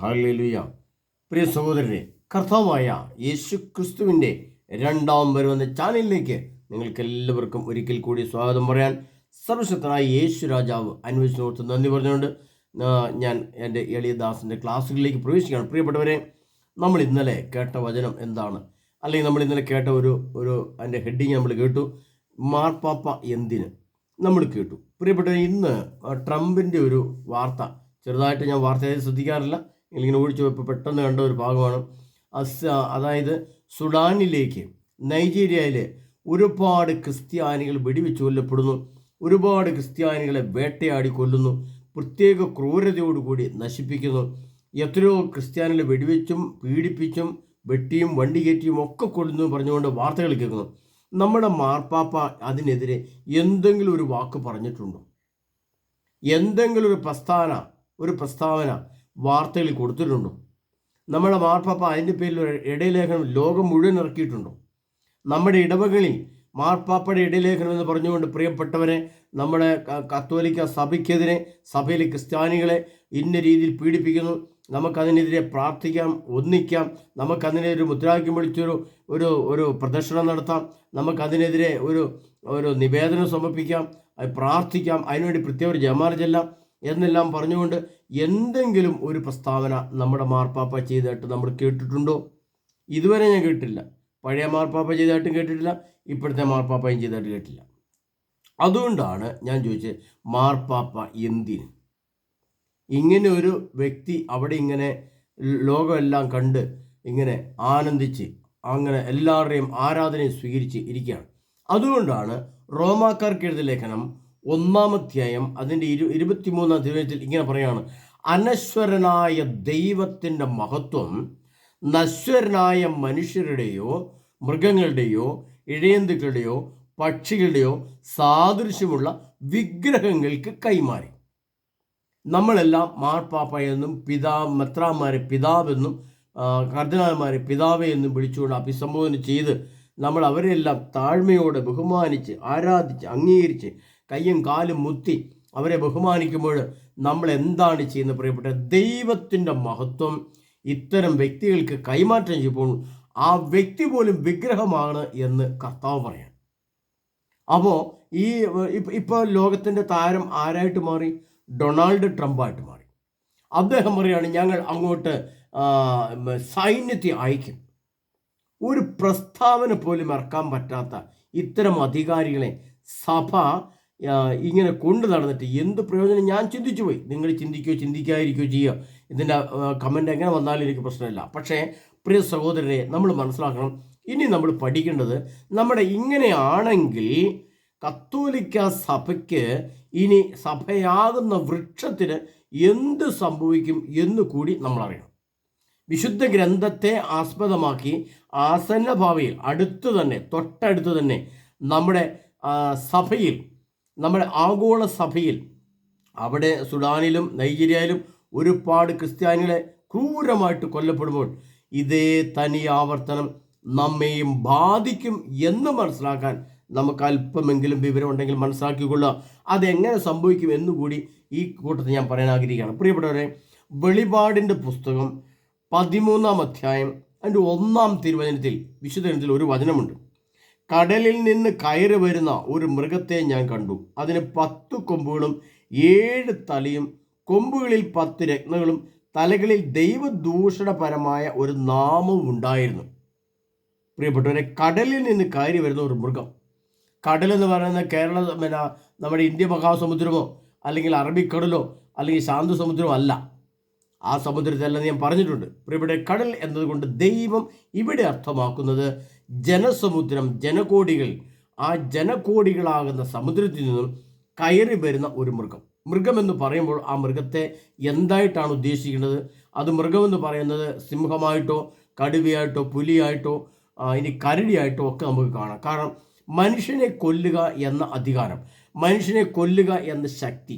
Hallelujah പ്രിയ സഹോദരനെ കർത്താവായ യേശു ക്രിസ്തുവിന്റെ രണ്ടാം വരുവെന്ന ചാനലിലേക്ക് നിങ്ങൾക്ക് എല്ലാവർക്കും ഒരിക്കൽ കൂടി സ്വാഗതം പറയാൻ സർവശക്തനായ യേശു രാജാവ് അന്വേഷിച്ച് നോർത്ത് നന്ദി പറഞ്ഞുകൊണ്ട് ഞാൻ എന്റെ എളിയദാസിന്റെ ക്ലാസ്സുകളിലേക്ക് പ്രവേശിക്കുകയാണ്. പ്രിയപ്പെട്ടവരെ നമ്മൾ ഇന്നലെ കേട്ട വചനം എന്താണ്? അല്ലെങ്കിൽ നമ്മൾ ഇന്നലെ കേട്ട ഒരു ഒരു അതിന്റെ ഹെഡിങ് നമ്മൾ കേട്ടു. മാർപ്പാപ്പ എന്തിന്? നമ്മൾ കേട്ടു. പ്രിയപ്പെട്ടവരെ ഇന്ന് ട്രംപിന്റെ ഒരു വാർത്ത. ചെറുതായിട്ട് ഞാൻ വാർത്തയെ ശ്രദ്ധിക്കാറില്ല. ഇങ്ങനെ ഒഴിച്ചു വെപ്പോൾ പെട്ടെന്ന് കണ്ട ഒരു ഭാഗമാണ്. അസ് അതായത് സുഡാനിലേക്ക് നൈജീരിയയിലെ ഒരുപാട് ക്രിസ്ത്യാനികൾ വെടിവെച്ച് കൊല്ലപ്പെടുന്നു. ഒരുപാട് ക്രിസ്ത്യാനികളെ വേട്ടയാടി കൊല്ലുന്നു. പ്രത്യേക ക്രൂരതയോടുകൂടി നശിപ്പിക്കുന്നു. എത്രയോ ക്രിസ്ത്യാനികളെ വെടിവെച്ചും പീഡിപ്പിച്ചും വെട്ടിയും വണ്ടി കയറ്റിയും ഒക്കെ കൊല്ലുന്നു പറഞ്ഞുകൊണ്ട് വാർത്തകൾ കേൾക്കുന്നു. നമ്മുടെ മാർപ്പാപ്പ അതിനെതിരെ എന്തെങ്കിലും ഒരു വാക്ക് പറഞ്ഞിട്ടുണ്ടോ? എന്തെങ്കിലും ഒരു പ്രസ്താവന ഒരു പ്രസ്താവന വാർത്തകളിൽ കൊടുത്തിട്ടുണ്ടോ. നമ്മുടെ മാർപ്പാപ്പ അതിന്റെ പേരിൽ ഇടയലേഖനം ലോകം മുഴുവൻ ഇറക്കിയിട്ടുണ്ടോ. നമ്മുടെ ഇടവകളിൽ മാർപ്പാപ്പയുടെ ഇടയലേഖനം എന്ന് പറഞ്ഞുകൊണ്ട് പ്രിയപ്പെട്ടവരെ നമ്മുടെ കത്തോലിക്ക സഭയ്ക്കെതിരെ സഭയിലെ ക്രിസ്ത്യാനികളെ ഇന്ന രീതിയിൽ പീഡിപ്പിക്കുന്നു. നമുക്കതിനെതിരെ പ്രാർത്ഥിക്കാം ഒന്നിക്കാം. നമുക്കതിനെ ഒരു മുദ്രാവാക്യം വിളിച്ചൊരു ഒരു ഒരു പ്രദർശനം നടത്താം. നമുക്കതിനെതിരെ ഒരു ഒരു നിവേദനം സമർപ്പിക്കാം. പ്രാർത്ഥിക്കാം. അതിനുവേണ്ടി പ്രത്യേക ഒരു ജമാല ചെല്ലാം എന്നെല്ലാം പറഞ്ഞുകൊണ്ട് എന്തെങ്കിലും ഒരു പ്രസ്താവന നമ്മുടെ മാർപ്പാപ്പ ചെയ്തതായിട്ട് നമ്മൾ കേട്ടിട്ടുണ്ടോ? ഇതുവരെ ഞാൻ കേട്ടില്ല പഴയ മാർപ്പാപ്പ ചെയ്തതായിട്ടും കേട്ടിട്ടില്ല. ഇപ്പോഴത്തെ മാർപ്പാപ്പയും ചെയ്തതായിട്ട് കേട്ടില്ല. അതുകൊണ്ടാണ് ഞാൻ ചോദിച്ചത് മാർപ്പാപ്പ എന്തിന്? ഇങ്ങനെ ഒരു വ്യക്തി അവിടെ ഇങ്ങനെ ലോകമെല്ലാം കണ്ട് ഇങ്ങനെ ആനന്ദിച്ച് അങ്ങനെ എല്ലാവരുടെയും ആരാധനയും സ്വീകരിച്ച് ഇരിക്കുകയാണ്. അതുകൊണ്ടാണ് റോമാക്കാർക്ക് എഴുതിയ ലേഖനം ഒന്നാമധ്യായം അതിന്റെ ഇരു ഇരുപത്തിമൂന്നാം അധ്യായത്തിൽ ഇങ്ങനെ പറയാണ് അനശ്വരനായ ദൈവത്തിന്റെ മഹത്വം നശ്വരനായ മനുഷ്യരുടെയോ മൃഗങ്ങളുടെയോ ഇഴയന്തുക്കളുടെയോ പക്ഷികളുടെയോ സാദൃശ്യമുള്ള വിഗ്രഹങ്ങൾക്ക് കൈമാറി. നമ്മളെല്ലാം മാർപ്പാപ്പ എന്നും പിതാ മെത്രാന്മാരെ പിതാവെന്നും പിതാവേ പിതാവെ എന്നും വിളിച്ചുകൊണ്ട് അഭിസംബോധന ചെയ്ത് നമ്മൾ അവരെല്ലാം താഴ്മയോടെ ബഹുമാനിച്ച് ആരാധിച്ച് അംഗീകരിച്ച് കയ്യും കാലും മുത്തി അവരെ ബഹുമാനിക്കുമ്പോൾ നമ്മൾ എന്താണ് ചെയ്യുന്നത് പ്രിയപ്പെട്ട ദൈവത്തിന്റെ മഹത്വം? ഇത്തരം വ്യക്തികൾക്ക് കൈമാറ്റം ചെയ്യുമ്പോൾ ആ വ്യക്തി പോലും വിഗ്രഹമാണ് എന്ന് കർത്താവ് പറയാം അപ്പോൾ ഈ ഇപ്പോൾ ലോകത്തിന്റെ താരം ആരായിട്ട് മാറി? ഡൊണാൾഡ് ട്രംപായിട്ട് മാറി. അദ്ദേഹം പറയുകയാണ് ഞങ്ങൾ അങ്ങോട്ട് സൈന്യത്തെ അയക്കും. ഒരു പ്രസ്താവന പോലും ഇറക്കാൻ പറ്റാത്ത ഇത്തരം അധികാരികളെ സഭ ഇങ്ങനെ കൊണ്ട് നടന്നിട്ട് എന്ത് പ്രയോജനം? ഞാൻ ചിന്തിച്ചു പോയി. നിങ്ങൾ ചിന്തിക്കുകയോ ചിന്തിക്കാതിരിക്കുകയോ ചെയ്യുക. ഇതിന്റെ കമന്റ് എങ്ങനെ വന്നാലും എനിക്ക് പ്രശ്നമില്ല. പക്ഷേ പ്രിയ സഹോദരനെ നമ്മൾ മനസ്സിലാക്കണം. ഇനി നമ്മൾ പഠിക്കേണ്ടത് നമ്മുടെ ഇങ്ങനെയാണെങ്കിൽ കത്തോലിക്ക സഭയ്ക്ക് ഇനി സഭയാകുന്ന വൃക്ഷത്തിന് എന്ത് സംഭവിക്കും എന്ന് കൂടി നമ്മൾ അറിയണം. വിശുദ്ധ ഗ്രന്ഥത്തെ ആസ്പദമാക്കി ആസന്ന ഭാവിയിൽ അടുത്ത് തന്നെ തൊട്ടടുത്ത് തന്നെ നമ്മുടെ സഭയിൽ നമ്മുടെ ആഗോള സഭയിൽ അവിടെ സുഡാനിലും നൈജീരിയയിലും ഒരുപാട് ക്രിസ്ത്യാനികളെ ക്രൂരമായിട്ട് കൊല്ലപ്പെടുമ്പോൾ ഇതേ തനി ആവർത്തനം നമ്മെയും ബാധിക്കും എന്ന് മനസ്സിലാക്കാൻ നമുക്ക് അല്പമെങ്കിലും വിവരമുണ്ടെങ്കിൽ മനസ്സിലാക്കിക്കൊള്ളുക. അതെങ്ങനെ സംഭവിക്കും എന്നുകൂടി ഈ കൂട്ടത്തിൽ ഞാൻ പറയാൻ ആഗ്രഹിക്കുകയാണ്. പ്രിയപ്പെട്ടവരെ വെളിപാടിന്റെ പുസ്തകം പതിമൂന്നാം അധ്യായം അതിന്റെ ഒന്നാം തിരുവചനത്തിൽ വിശുദ്ധനത്തിൽ ഒരു വചനമുണ്ട്. കടലിൽ നിന്ന് കയറി വരുന്ന ഒരു മൃഗത്തെ ഞാൻ കണ്ടു. അതിന് പത്ത് കൊമ്പുകളും ഏഴ് തലയും കൊമ്പുകളിൽ പത്ത് രത്നങ്ങളും തലകളിൽ ദൈവദൂഷണപരമായ ഒരു നാമവും ഉണ്ടായിരുന്നു. പ്രിയപ്പെട്ടവരെ കടലിൽ നിന്ന് കയറി വരുന്ന ഒരു മൃഗം. കടൽ എന്ന് പറയുന്നത് കേരള പിന്നെ നമ്മുടെ ഇന്ത്യ മഹാസമുദ്രമോ അല്ലെങ്കിൽ അറബിക്കടലോ അല്ലെങ്കിൽ ശാന്തസമുദ്രമോ അല്ല. ആ സമുദ്രത്തിലല്ലെന്ന് ഞാൻ പറഞ്ഞിട്ടുണ്ട്. ഇവിടെ കടൽ എന്നതുകൊണ്ട് ദൈവം ഇവിടെ അർത്ഥമാക്കുന്നത് ജനസമുദ്രം ജനകോടികൾ. ആ ജനകോടികളാകുന്ന സമുദ്രത്തിൽ നിന്നും കയറി വരുന്ന ഒരു മൃഗം. മൃഗമെന്ന് പറയുമ്പോൾ ആ മൃഗത്തെ എന്തായിട്ടാണ് ഉദ്ദേശിക്കുന്നത്? അത് മൃഗമെന്ന് പറയുന്നത് സിംഹമായിട്ടോ കടുവയായിട്ടോ പുലിയായിട്ടോ ഇനി കരടിയായിട്ടോ ഒക്കെ നമുക്ക് കാണാം. കാരണം മനുഷ്യനെ കൊല്ലുക എന്ന അധികാരം മനുഷ്യനെ കൊല്ലുക എന്ന ശക്തി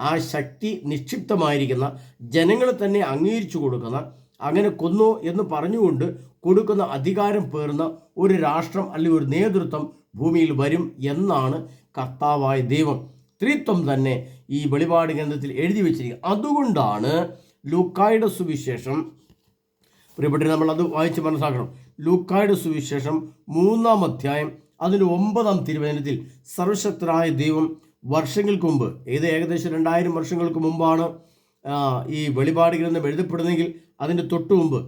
ആ ശക്തി നിക്ഷിപ്തമായിരിക്കുന്ന ജനങ്ങളെ തന്നെ അംഗീകരിച്ചു കൊടുക്കുന്ന അങ്ങനെ കൊന്നു എന്ന് പറഞ്ഞുകൊണ്ട് കൊടുക്കുന്ന അധികാരം പേർന്ന ഒരു രാഷ്ട്രം അല്ലെങ്കിൽ ഒരു നേതൃത്വം ഭൂമിയിൽ വരും എന്നാണ് കർത്താവായ ദൈവം സ്ത്രീത്വം തന്നെ ഈ വെളിപാട് ഗ്രന്ഥത്തിൽ എഴുതി വെച്ചിരിക്കുക അതുകൊണ്ടാണ് ലൂക്കായുടെ സുവിശേഷം പ്രിയപ്പെട്ട നമ്മൾ അത് വായിച്ച് മനസ്സിലാക്കണം. ലൂക്കായുടെ സുവിശേഷം മൂന്നാം അധ്യായം അതിന് ഒമ്പതാം തിരുവചനത്തിൽ സർവശക്തനായ ദൈവം വർഷങ്ങൾക്ക് മുമ്പ് ഏത് ഏകദേശം രണ്ടായിരം വർഷങ്ങൾക്ക് മുമ്പാണ് ഈ വെളിപാട് ഗ്രന്ഥം എഴുതപ്പെടുന്നെങ്കിൽ അതിന്റെ തൊട്ടു മുമ്പ്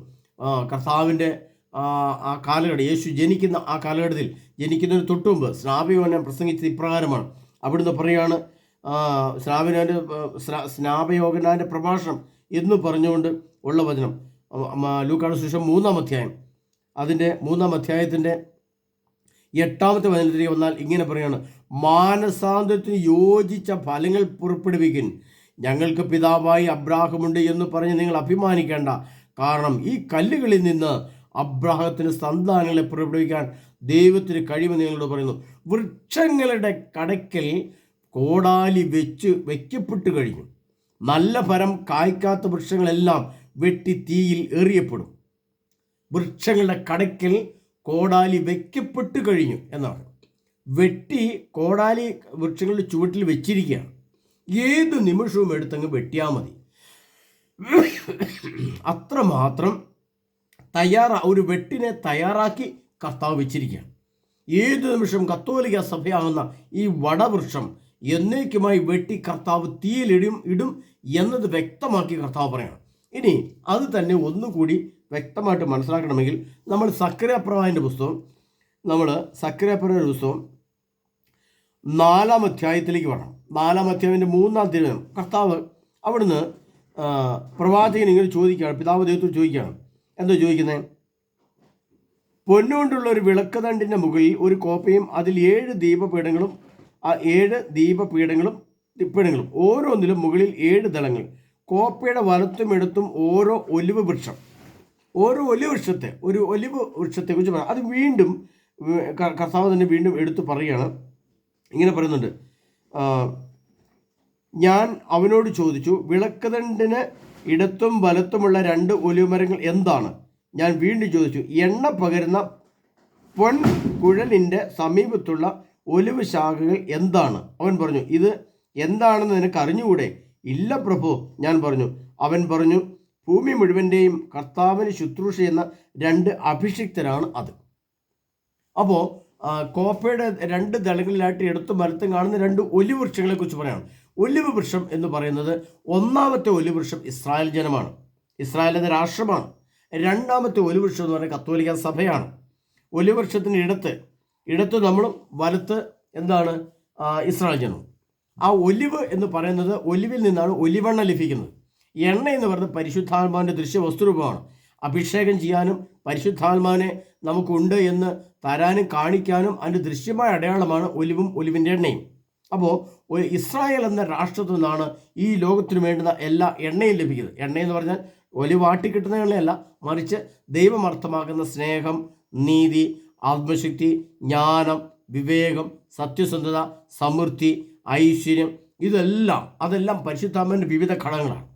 കർത്താവിന്റെ ആ, കാലഘട്ടം യേശു ജനിക്കുന്ന ആ കാലഘട്ടത്തിൽ ജനിക്കുന്നതിന് തൊട്ടു മുമ്പ് സ്നാപയോഹനം പ്രസംഗിച്ചത് ഇപ്രകാരമാണ്. അവിടുന്ന് പറയാണ് സ്നാപനാന്റെ സ്നാപയോഗനാന്റെ പ്രഭാഷണം എന്ന് പറഞ്ഞുകൊണ്ട് ഉള്ള വചനം. ലൂക്കാട് ശേഷം മൂന്നാം അധ്യായം. അതിന്റെ മൂന്നാം അധ്യായത്തിന്റെ എട്ടാമത്തെ വചനത്തിലേക്ക് വന്നാൽ ഇങ്ങനെ പറയാണ് മാനസാന്തരത്തിന് യോജിച്ച ഫലങ്ങൾ പുറപ്പെടുവിക്കൻ ഞങ്ങൾക്ക് പിതാവായി അബ്രാഹമുണ്ട് എന്ന് പറഞ്ഞ് നിങ്ങൾ അഭിമാനിക്കേണ്ട. കാരണം ഈ കല്ലുകളിൽ നിന്ന് അബ്രാഹത്തിന് സന്താനങ്ങളെ പുറപ്പെടുവിക്കാൻ ദൈവത്തിന് കഴിവ് നിങ്ങളോട് പറയുന്നു. വൃക്ഷങ്ങളുടെ കടയ്ക്കൽ കോടാലി വെച്ച് വയ്ക്കപ്പെട്ടു കഴിഞ്ഞു. നല്ല ഫലം കായ്ക്കാത്ത വൃക്ഷങ്ങളെല്ലാം വെട്ടി തീയിൽ എറിയപ്പെടും. വൃക്ഷങ്ങളുടെ കടയ്ക്കൽ കോടാലി വെക്കപ്പെട്ട് കഴിഞ്ഞു എന്നാണ്. വെട്ടി കോടാലി വൃക്ഷങ്ങളുടെ ചുവട്ടിൽ വെച്ചിരിക്കുകയാണ്. ഏത് നിമിഷവും എടുത്തങ്ങ് വെട്ടിയാൽ മതി. അത്രമാത്രം തയ്യാറാ ഒരു വെട്ടിനെ തയ്യാറാക്കി കർത്താവ് വെച്ചിരിക്കുകയാണ്. ഏത് നിമിഷം കത്തോലിക സഭയാകുന്ന ഈ വടവൃക്ഷം എന്നേക്കുമായി വെട്ടി കർത്താവ് തീയിലിടും ഇടും എന്നത് വ്യക്തമാക്കി കർത്താവ് പറയണം. ഇനി അത് തന്നെ ഒന്നുകൂടി വ്യക്തമായിട്ട് മനസ്സിലാക്കണമെങ്കിൽ നമ്മൾ സക്കരപ്രവാഹിന്റെ പുസ്തകം നമ്മൾ സക്കരപ്രവാഹിന്റെ പുസ്തകം നാലാം അധ്യായത്തിലേക്ക് വരണം. നാലാം അധ്യായത്തിന്റെ മൂന്നാം തിരുവനം കർത്താവ് അവിടുന്ന് പ്രവാചകൻ ഇങ്ങനെ ചോദിക്കുകയാണ് പിതാവ് ദൈവത്തോട് ചോദിക്കുകയാണ്. എന്താ ചോദിക്കുന്നത് പൊന്നുകൊണ്ടുള്ള ഒരു വിളക്കുതണ്ടിന്റെ മുകളിൽ ഒരു കോപ്പയും അതിൽ ഏഴ് ദീപപീഠങ്ങളും ആ ഏഴ് ദീപപീഠങ്ങളും പീഠങ്ങളും ഓരോന്നിലും മുകളിൽ ഏഴ് ദളങ്ങൾ. കോപ്പയുടെ വലത്തും എടുത്തും ഓരോ ഒലിവ് വൃക്ഷം. ഓരോ ഒലിവ് വൃക്ഷത്തെ ഒരു ഒലിവ് വൃക്ഷത്തെ കുറിച്ച് പറയാം. അത് വീണ്ടും കർത്താവ് തന്നെ വീണ്ടും എടുത്തു പറയുകയാണ്. ഇങ്ങനെ പറയുന്നുണ്ട്. ഞാൻ അവനോട് ചോദിച്ചു വിളക്കുതണ്ടിന് ഇടത്തും വലത്തുമുള്ള രണ്ട് ഒലിവ് മരങ്ങൾ എന്താണ്? ഞാൻ വീണ്ടും ചോദിച്ചു എണ്ണ പകരുന്ന പൊൻ കുഴലിന്റെ സമീപത്തുള്ള ഒലിവ് ശാഖകൾ എന്താണ്? അവൻ പറഞ്ഞു ഇത് എന്താണെന്ന് നിനക്ക് അറിഞ്ഞുകൂടെ? ഇല്ല പ്രഭു ഞാൻ പറഞ്ഞു. അവൻ പറഞ്ഞു ഭൂമി മുഴുവന്റെയും കർത്താവിന് ശുശ്രൂഷ എന്ന രണ്ട് അഭിഷിക്തരാണ് അത്. അപ്പോൾ കോപ്പയുടെ രണ്ട് ദളങ്ങളിലായിട്ട് എടുത്തു വലത്തും കാണുന്ന രണ്ട് ഒലിവ് വൃക്ഷങ്ങളെക്കുറിച്ച് കുറിച്ച് പറയണം. ഒലിവ് വൃക്ഷം എന്ന് പറയുന്നത് ഒന്നാമത്തെ ഒലിവ് വൃക്ഷം ഇസ്രായേൽ ജനമാണ്. ഇസ്രായേൽ എന്ന രാഷ്ട്രമാണ്. രണ്ടാമത്തെ ഒലിവ് വൃക്ഷം എന്ന് പറയുന്നത് കത്തോലിക്ക സഭയാണ്. ഒലിവ് വൃക്ഷത്തിന് ഇടത്ത് ഇടത്ത് നമ്മളും വലത്ത് എന്താണ്? ഇസ്രായേൽ ജനവും. ആ ഒലിവ് എന്ന് പറയുന്നത് ഒലിവിൽ നിന്നാണ് ഒലിവെണ്ണ ലഭിക്കുന്നത്. എണ്ണ എന്ന് പറയുന്നത് പരിശുദ്ധാത്മാവിന്റെ ദൃശ്യ വസ്തുരൂപമാണ് അഭിഷേകം ചെയ്യാനും പരിശുദ്ധാത്മാവിനെ നമുക്കുണ്ട് എന്ന് തരാനും കാണിക്കാനും അതിന്റെ ദൃശ്യമായ അടയാളമാണ് ഒലിവും ഒലിവിന്റെ എണ്ണയും. അപ്പോൾ ഒരു ഇസ്രായേൽ എന്ന രാഷ്ട്രത്തിൽ നിന്നാണ് ഈ ലോകത്തിന് വേണ്ടുന്ന എല്ലാ എണ്ണയും ലഭിക്കുന്നത്. എണ്ണയെന്ന് പറഞ്ഞാൽ ഒലിവാട്ടി കിട്ടുന്ന എണ്ണയല്ല മറിച്ച് ദൈവം അർത്ഥമാക്കുന്ന സ്നേഹം നീതി ആത്മശക്തി ജ്ഞാനം വിവേകം സത്യസന്ധത സമൃദ്ധി ഐശ്വര്യം ഇതെല്ലാം അതെല്ലാം പരിശുദ്ധാമന്റെ വിവിധ ഘടകങ്ങളാണ്.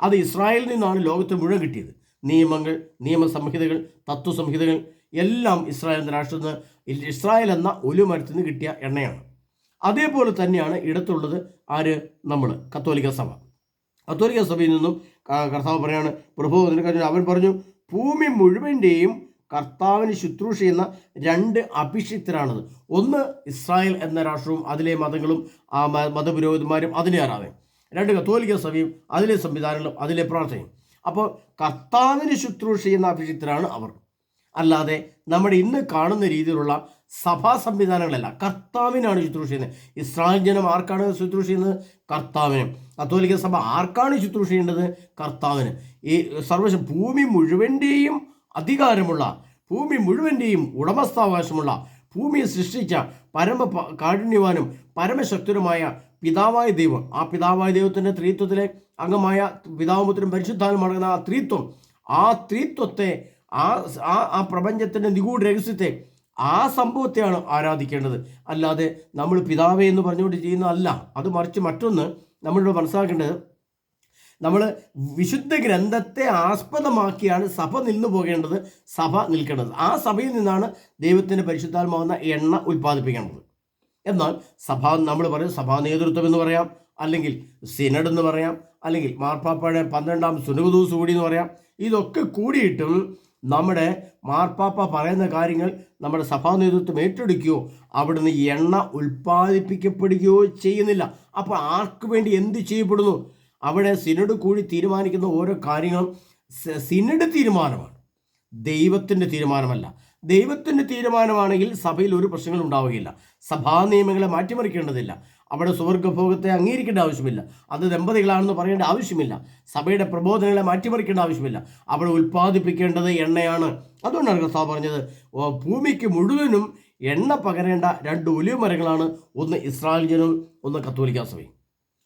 അത് ഇസ്രായേലിൽ നിന്നാണ് ലോകത്തിന് മുഴുവൻ കിട്ടിയത്. നിയമങ്ങൾ നിയമസംഹിതകൾ തത്വസംഹിതകൾ എല്ലാം ഇസ്രായേൽ രാഷ്ട്രത്തിൽ നിന്ന് ഇസ്രായേൽ എന്ന ഒലുമരത്തിൽ നിന്ന് കിട്ടിയ എണ്ണയാണ്. അതേപോലെ തന്നെയാണ് ഇടത്തുള്ളത് ആര്? നമ്മൾ കത്തോലിക്ക സഭ. കത്തോലിക്ക സഭയിൽ നിന്നും കർത്താവ് പറയാണ് പ്രഭു നിനക്ക് അറിഞ്ഞോ? അവൻ പറഞ്ഞു ഭൂമി മുഴുവന്റെയും കർത്താവിന് ശുശ്രൂഷ ചെയ്യുന്ന രണ്ട് അഭിഷിക്തരാണത്. ഒന്ന് ഇസ്രായേൽ എന്ന രാഷ്ട്രവും അതിലെ മതങ്ങളും ആ മതപുരോഹിതന്മാരും അതിലെ രണ്ട് കത്തോലിക്ക സഭയും അതിലെ സംവിധാനങ്ങളും അതിലെ പ്രാർത്ഥനയും. അപ്പോൾ കർത്താവിന് ശുശ്രൂഷ ചെയ്യുന്ന അഭിഷിക്തരാണ് അവർ. അല്ലാതെ നമ്മുടെ ഇന്ന് കാണുന്ന രീതിയിലുള്ള സഭാ സംവിധാനങ്ങളല്ല. കർത്താവിനാണ് ശുശ്രൂഷ ചെയ്യുന്നത്. ഇസ്രായേൽ ജനം ആർക്കാണ് ശുശ്രൂഷ ചെയ്യുന്നത്? കർത്താവിന്. കത്തോലിക്ക സഭ ആർക്കാണ് ശുശ്രൂഷ ചെയ്യേണ്ടത്? കർത്താവിന്. ഈ സർവശ ഭൂമി മുഴുവന്റെയും അധികാരമുള്ള ഭൂമി മുഴുവന്റെയും ഉടമസ്ഥാവകാശമുള്ള ഭൂമിയെ സൃഷ്ടിച്ച പരമ കാഠിന്യവാനും പരമശക്തരുമായ പിതാവായ ദൈവം. ആ പിതാവായ ദൈവത്തിന്റെ ത്രീത്വത്തിലെ അംഗമായ പിതാവുമുത്രം പരിശുദ്ധാനും അടങ്ങുന്ന ആ ത്രീത്വം ആ ത്രീത്വത്തെ ആ ആ പ്രപഞ്ചത്തിന്റെ നിഗൂഢ രഹസ്യത്തെ ആ സംഭവത്തെയാണ് ആരാധിക്കേണ്ടത്. അല്ലാതെ നമ്മൾ പിതാവേ എന്ന് പറഞ്ഞുകൊണ്ട് ചെയ്യുന്നതല്ല. അത് മറിച്ച് മറ്റൊന്ന് നമ്മളിവിടെ മനസ്സിലാക്കേണ്ടത് നമ്മൾ വിശുദ്ധ ഗ്രന്ഥത്തെ ആസ്പദമാക്കിയാണ് സഭ നിന്നു പോകേണ്ടത് സഭ നിൽക്കേണ്ടത്. ആ സഭയിൽ നിന്നാണ് ദൈവത്തിന്റെ പരിശുദ്ധാത്മാവുന്ന എണ്ണ ഉൽപ്പാദിപ്പിക്കേണ്ടത്. എന്നാൽ സഭ നമ്മൾ പറയും സഭാ നേതൃത്വം എന്ന് പറയാം അല്ലെങ്കിൽ സിനഡ് എന്ന് പറയാം അല്ലെങ്കിൽ മാർപ്പാപ്പയുടെ പന്ത്രണ്ടാം സുനകദൂസ് കൂടി എന്ന് പറയാം. ഇതൊക്കെ കൂടിയിട്ടും നമ്മുടെ മാർപ്പാപ്പ പറയുന്ന കാര്യങ്ങൾ നമ്മുടെ സഭാ നേതൃത്വം ഏറ്റെടുക്കുകയോ അവിടുന്ന് എണ്ണ ഉൽപ്പാദിപ്പിക്കപ്പെടുകയോ ചെയ്യുന്നില്ല. അപ്പോൾ ആർക്ക് വേണ്ടി എന്ത് ചെയ്യപ്പെടുന്നു? അവിടെ സിനഡ് കൂടി തീരുമാനിക്കുന്ന ഓരോ കാര്യങ്ങളും സിനഡ് തീരുമാനമാണ്. ദൈവത്തിന്റെ തീരുമാനമല്ല. ദൈവത്തിന്റെ തീരുമാനമാണെങ്കിൽ സഭയിൽ ഒരു പ്രശ്നങ്ങളും ഉണ്ടാവുകയില്ല. സഭാ നിയമങ്ങളെ മാറ്റിമറിക്കേണ്ടതില്ല. അവിടെ സുവർഗഭോഗത്തെ അംഗീകരിക്കേണ്ട ആവശ്യമില്ല. അത് ദമ്പതികളാണെന്ന് പറയേണ്ട ആവശ്യമില്ല. സഭയുടെ പ്രബോധനങ്ങളെ മാറ്റിമറിക്കേണ്ട ആവശ്യമില്ല. അവിടെ ഉൽപ്പാദിപ്പിക്കേണ്ടത് എണ്ണയാണ്. അതുകൊണ്ടാണ് കർത്താവ് പറഞ്ഞത് "ഓ, ഭൂമിക്ക് മുഴുവനും എണ്ണ പകരേണ്ട രണ്ട് ഒലിവ് മരങ്ങളാണ്. ഒന്ന് ഇസ്രായേൽ ജനവും ഒന്ന് കത്തോലിക്കാ സഭയും.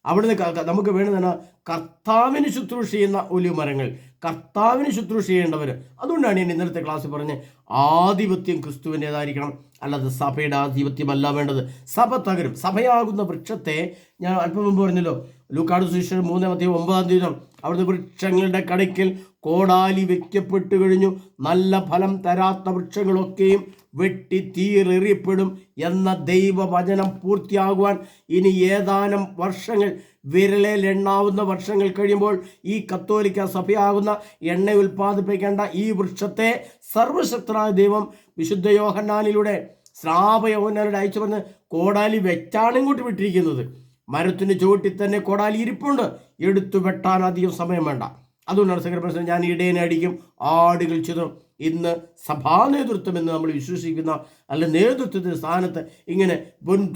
അവിടുന്ന് നമുക്ക് വേണ്ടുന്ന കർത്താവിന് ശുശ്രൂഷ ചെയ്യുന്ന ഒലിവ് മരങ്ങൾ കർത്താവിന് ശുശ്രൂഷ ചെയ്യേണ്ടവർ അതുകൊണ്ടാണ് ഞാൻ ഇന്നലത്തെ ക്ലാസ്സിൽ പറഞ്ഞ് ആധിപത്യം ക്രിസ്തുവിന്റെതായിരിക്കണം. അല്ലാതെ സഭയുടെ ആധിപത്യമല്ല വേണ്ടത്. സഭ തകരും. സഭയാകുന്ന വൃക്ഷത്തെ ഞാൻ അല്പം മുമ്പ് പറഞ്ഞല്ലോ. ലൂക്കാട് സുശേഷൻ മധ്യം ഒമ്പതാം തീയതി അവിടുത്തെ വൃക്ഷങ്ങളുടെ കടയ്ക്കൽ കോടാലി വെക്കപ്പെട്ടു കഴിഞ്ഞു. നല്ല ഫലം തരാത്ത വൃക്ഷങ്ങളൊക്കെയും വെട്ടി തീരെറിയപ്പെടും എന്ന ദൈവവചനം പൂർത്തിയാകുവാൻ ഇനി ഏതാനും വർഷങ്ങൾ വിരലിൽ എണ്ണാവുന്ന വർഷങ്ങൾ കഴിയുമ്പോൾ ഈ കത്തോലിക്ക സഭയാകുന്ന എണ്ണ ഉൽപ്പാദിപ്പിക്കേണ്ട ഈ വൃക്ഷത്തെ സർവശക്തനായ ദൈവം വിശുദ്ധ യോഹന്നാനിലൂടെ ശ്രാപ യോഹന്നാനോട് അയച്ചു പറഞ്ഞ് കോടാലി വെച്ചാണ് ഇങ്ങോട്ട് വിട്ടിരിക്കുന്നത്. മരത്തിന് ചുവട്ടിൽ തന്നെ കോടാലി ഇരിപ്പുണ്ട്. എടുത്തു വെട്ടാൻ അധികം സമയം വേണ്ട. അതുകൊണ്ടാണ് സെക്രട്ടറി ഞാൻ ഇടയനെ അടിക്കും ആടുകൾ ചിതറും. ഇന്ന് സഭാ നേതൃത്വം എന്ന് നമ്മൾ വിശ്വസിക്കുന്ന അല്ല നേതൃത്വത്തിന്റെ സ്ഥാനത്ത് ഇങ്ങനെ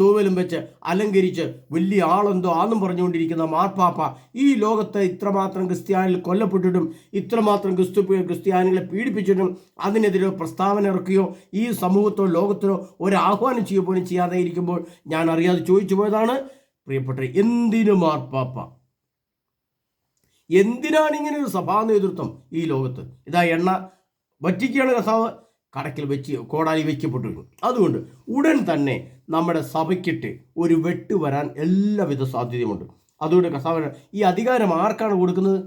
തൂവലും വെച്ച് അലങ്കരിച്ച് വലിയ ആളെന്തോ ആന്നും പറഞ്ഞുകൊണ്ടിരിക്കുന്ന മാർപ്പാപ്പ ഈ ലോകത്തെ ഇത്രമാത്രം ക്രിസ്ത്യാനികൾ കൊല്ലപ്പെട്ടിട്ടും ഇത്രമാത്രം ക്രിസ്തു ക്രിസ്ത്യാനികളെ പീഡിപ്പിച്ചിട്ടും അതിനെതിരെ പ്രസ്താവന ഇറക്കുകയോ ഈ സമൂഹത്തോ ലോകത്തിനോ ഒരു ആഹ്വാനം ചെയ്യുക പോലും ചെയ്യാതെ ഇരിക്കുമ്പോൾ ഞാൻ അറിയാതെ ചോദിച്ചു പോയതാണ്. പ്രിയപ്പെട്ട എന്തിനു മാർപ്പാപ്പ? എന്തിനാണ് ഇങ്ങനെ ഒരു സഭാ നേതൃത്വം ഈ ലോകത്ത്? ഇതാ എണ്ണ വറ്റിക്കുകയാണ് കർത്താവ്. കടക്കിൽ വെച്ച് കോടാലി വെക്കപ്പെട്ടിരുന്നു. അതുകൊണ്ട് ഉടൻ തന്നെ നമ്മുടെ സഭയ്ക്കിട്ട് ഒരു വെട്ട് വരാൻ എല്ലാവിധ സാധ്യതയുമുണ്ട്. അതുകൊണ്ട് കർത്താവ് ഈ അധികാരം ആർക്കാണ് കൊടുക്കുന്നത്?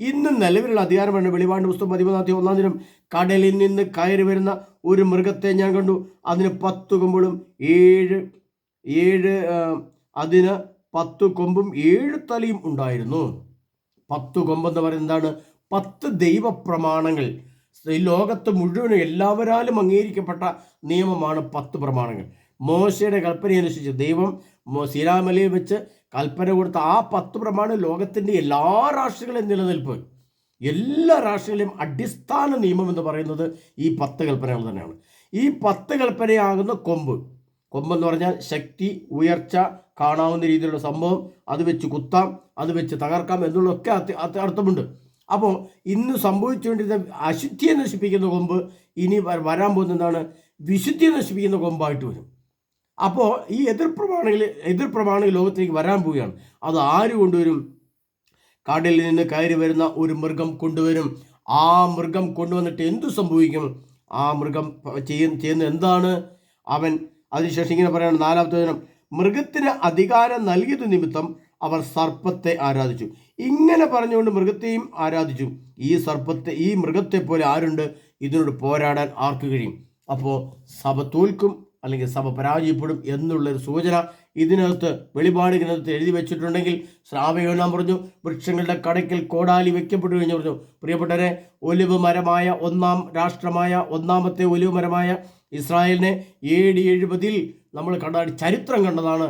ഇന്നും നിലവിലുള്ള അധികാരമാണ് വെളിപാട് പുസ്തകം പതിമൂന്നാമത്തെ ഒന്നാം ദിനം കടലിൽ നിന്ന് കയറി വരുന്ന ഒരു മൃഗത്തെ ഞാൻ കണ്ടു. അതിന് പത്ത് കൊമ്പുകളും ഏഴ് ഏഴ് അതിന് പത്ത് കൊമ്പും ഏഴ് തലയും ഉണ്ടായിരുന്നു. പത്ത് കൊമ്പെന്ന് പറയുന്നത് എന്താണ്? പത്ത് ദൈവപ്രമാണങ്ങൾ ഈ ലോകത്ത് മുഴുവനും എല്ലാവരാലും അംഗീകരിക്കപ്പെട്ട നിയമമാണ് പത്ത് പ്രമാണങ്ങൾ. മോശയുടെ കൽപ്പന അനുസരിച്ച് ദൈവം മോ- വെച്ച് കൽപ്പന കൊടുത്ത ആ പത്ത് പ്രമാണം ലോകത്തിന്റെ എല്ലാ രാഷ്ട്രങ്ങളെയും നിലനിൽപ്പ്. എല്ലാ രാഷ്ട്രങ്ങളെയും അടിസ്ഥാന നിയമം എന്ന് പറയുന്നത് ഈ പത്ത് കൽപ്പനകൾ തന്നെയാണ്. ഈ പത്ത് കൽപ്പനയാകുന്ന കൊമ്പ്. കൊമ്പെന്ന് പറഞ്ഞാൽ ശക്തി ഉയർച്ച കാണാവുന്ന രീതിയിലുള്ള സംഭവം അത് വെച്ച് കുത്താം അത് വെച്ച് തകർക്കാം എന്നുള്ളതൊക്കെ അർത്ഥ- അർത്ഥ- അർത്ഥമുണ്ട്. അപ്പോൾ ഇന്ന് സംഭവിച്ചുകൊണ്ടിരുന്ന അശുദ്ധിയെ നശിപ്പിക്കുന്ന കൊമ്പ് ഇനി വരാൻ പോകുന്നതാണ് വിശുദ്ധിയെ നശിപ്പിക്കുന്ന കൊമ്പായിട്ട് വരും. അപ്പോൾ ഈ എതിർ പ്രമാണികൾ എതിർ പ്രമാണികൾ ലോകത്തേക്ക് വരാൻ പോവുകയാണ്. അത് ആര് കൊണ്ടുവരും? കടലിൽ നിന്ന് കയറി വരുന്ന ഒരു മൃഗം കൊണ്ടുവരും. ആ മൃഗം കൊണ്ടുവന്നിട്ട് എന്തു സംഭവിക്കും? ആ മൃഗം ചെയ്യുന്ന ചെയ്യുന്ന എന്താണ്? അവൻ അതിനുശേഷം ഇങ്ങനെ പറയാണ് നാലാമത്തെ ദിനം മൃഗത്തിന് അധികാരം നൽകിയത് നിമിത്തം അവർ സർപ്പത്തെ ആരാധിച്ചു. ഇങ്ങനെ പറഞ്ഞുകൊണ്ട് മൃഗത്തെയും ആരാധിച്ചു. ഈ സർപ്പത്തെ ഈ മൃഗത്തെ പോലെ ആരുണ്ട്? ഇതിനോട് പോരാടാൻ ആർക്ക് കഴിയും? അപ്പോൾ സഭ തോൽക്കും അല്ലെങ്കിൽ സഭ പരാജയപ്പെടും എന്നുള്ളൊരു സൂചന ഇതിനകത്ത് വെളിപാട് ഗ്രന്ഥത്തിൽ എഴുതി വെച്ചിട്ടുണ്ടെങ്കിൽ ശ്രാവയോനാം പറഞ്ഞു വൃക്ഷങ്ങളുടെ കടയ്ക്കൽ കോടാലി വെക്കപ്പെട്ടു കഴിഞ്ഞു പറഞ്ഞു. പ്രിയപ്പെട്ടവരെ ഒലിവ് മരമായ ഒന്നാം രാഷ്ട്രമായ ഒന്നാമത്തെ ഒലിവ് മരമായ ഇസ്രായേലിനെ ഏഴ് എഴുപതിൽ നമ്മൾ കണ്ട ചരിത്രം കണ്ടതാണ്.